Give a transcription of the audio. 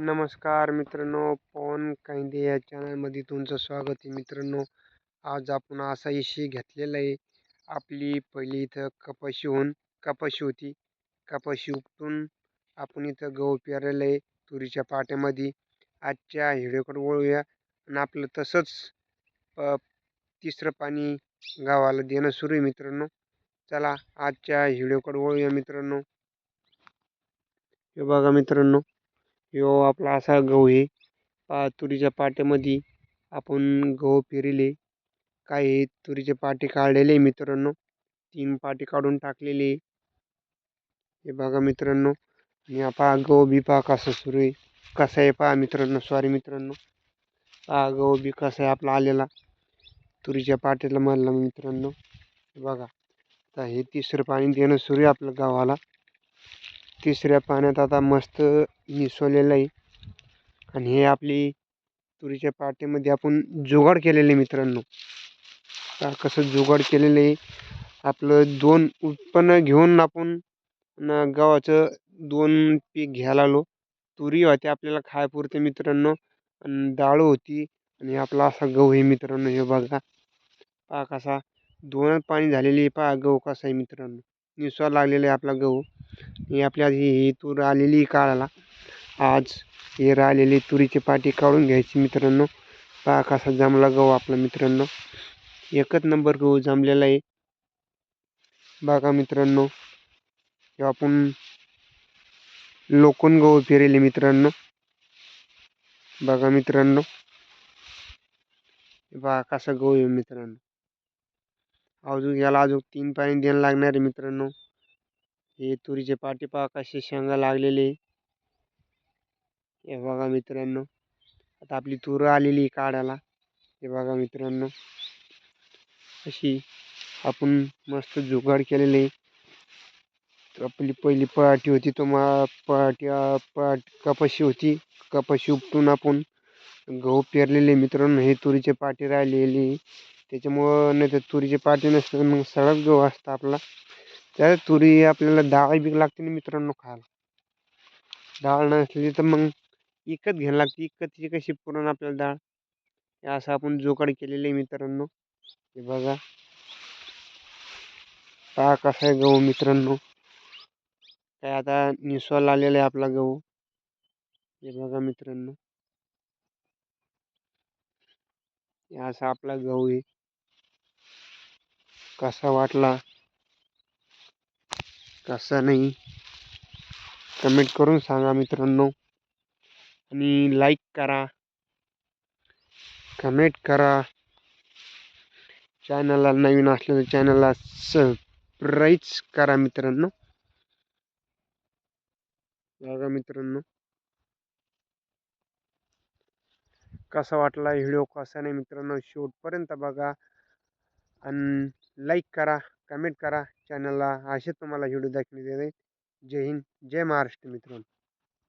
नमस्कार मित्रांनो पवन कायदे या चॅनलमध्ये तुमचं स्वागत आहे. मित्रांनो आज आपण असा इशी घेतलेला आहे. आपली पहिली इथं कपाशी होऊन कपाशी होती. कपाशी उपटून आपण इथं गहू पेरलेलं आहे तुरीच्या पाट्यामध्ये. आजच्या हिडिओकडे वळूया आणि आपलं तसंच तिसरं पाणी गावाला देणं सुरू आहे मित्रांनो. चला आजच्या हिडिओकडे वळूया मित्रांनो. हे बघा मित्रांनो ह्यो आपला असा गहू आहे पा तुरीच्या पाट्यामध्ये आपण गहू पेरले काही तुरीचे पाटे काढलेले मित्रांनो. तीन पाटे काढून टाकलेले हे बघा मित्रांनो आणि पहा गहू बी पहा कसं सुरू आहे. कसं आहे पहा मित्रांनो सॉरी मित्रांनो. पहा गहू बी कसा आहे आपला आलेला. तुरीच्या पाट्याला मारला मित्रांनो. बघा. आता हे तिसरं पाणी देणं सुरू आहे आपलं गावाला. तिसऱ्या पाण्यात आता मस्त निसवलेलं आहे. आणि हे आपली तुरीच्या पाट्यामध्ये आपण जुगाड केलेले मित्रांनो. कसं जुगाड केलेलं आहे. आपलं दोन उत्पन्न घेऊन आपण गव्हाचं दोन पीक घ्यायला आलो. तुरी होती आपल्याला खायपुरते मित्रांनो. आणि डाळ होती. आणि आपला असा गहू आहे मित्रांनो हे बघा. पहा कसा दोन पाणी झालेली आहे. पहा गहू कसा आहे मित्रांनो. निसवा लागलेला आहे आपला गहू. ही आपल्या ही तूर आलेली काळाला. आज हे राहिलेली तुरीची पाटी काढून घ्यायची मित्रांनो. पहा कसा जमला गहू आपला मित्रांनो. एकच नंबर गहू जमलेला आहे. बघा मित्रांनो. आपण लोकून गहू फिरेले मित्रांनो. बघा मित्रांनो. बघा कसा गहू आहे मित्रांनो. अजून याला अजून तीन पाणी द्यायला लागणार आहे मित्रांनो. हे तुरीचे पाठी पहा कसे शेंगा लागलेले. हे बघा मित्रांनो. आता आपली तूर आलेली काढायला. हे बघा मित्रांनो. अशी आपण मस्त जुगाड केलेले आपली पहिली पहाटी होती तो मा पहाटी पहाट कपाशी होती. कपाशी उपटून आपण गहू पेरलेले मित्रांनो. हे तुरीचे पाठी राहिलेली त्याच्यामुळं नाही तर तुरीचे पाती नसतं मग सडक गहू असतं आपला. त्या तुरी आपल्याला डाळ बी लागते ना मित्रांनो खायला. डाळ नसली तर मग इकत घ्यायला लागते इकतची कशी पुरण आपल्याला डाळ? असं आपण जोकाड केलेलं आहे मित्रांनो. हे बघा. पहा कसा आहे गहू मित्रांनो. काय आता निसवाला आलेला आहे आपला गहू. हे बघा मित्रांनो. असा आपला गहू आहे. कसा वाटला? कसा नाही? कमेंट करून सांगा मित्रांनो. आणि लाईक करा. कमेंट करा. चॅनलला नवीन असलेलं चॅनलला सबस्क्राईब करा मित्रांनो. बघा मित्रांनो. कसा वाटला? व्हिडिओ कसा नाही मित्रांनो? शेवटपर्यंत बघा. आणि लाईक करा कमेंट करा. चॅनलला असे तुम्हाला व्हिडिओ दाखवले जय हिंद जय महाराष्ट्र मित्रांनो.